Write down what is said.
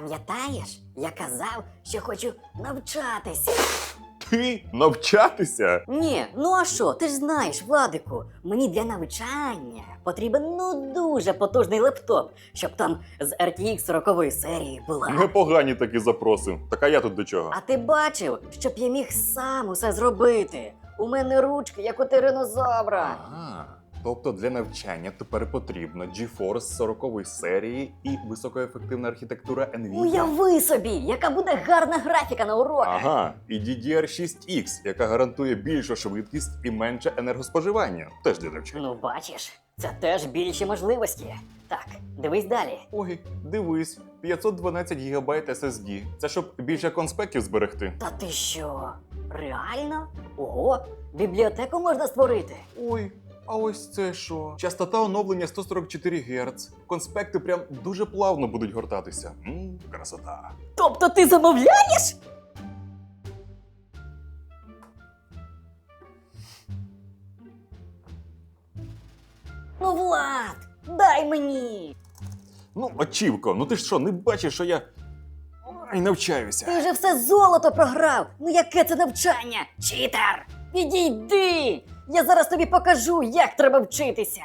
Пам'ятаєш, я казав, що хочу навчатися. Ти навчатися? Ні, ну а що, ти ж знаєш, Владику, мені для навчання потрібен ну дуже потужний лептоп, щоб там з RTX 40 серії була. Непогані такі запроси. Так а я тут до чого? А ти бачив, щоб я міг сам усе зробити. У мене ручки, як у тиранозавра. Ага. Тобто для навчання тепер потрібно GeForce 40 серії і високоефективна архітектура Nvidia. Уяви собі, яка буде гарна графіка на уроках. Ага, і DDR6X, яка гарантує більшу швидкість і менше енергоспоживання. Теж для навчання. Ну, бачиш, це теж більші можливості. Так, дивись далі. Ой, дивись, 512 ГБ SSD. Це щоб більше конспектів зберегти. Та ти що? Реально? Ого, бібліотеку можна створити. Ой, а ось це що? Частота оновлення 144 Гц. Конспекти прям дуже плавно будуть гортатися. Мм, красота. Тобто ти замовляєш? Ну, Влад, дай мені. Ну, очівко, ну ти ж що, не бачиш, що я. Ой, навчаюся. Ти вже все золото програв. Ну яке це навчання? Читер! Відійди! Я зараз тобі покажу, як треба вчитися.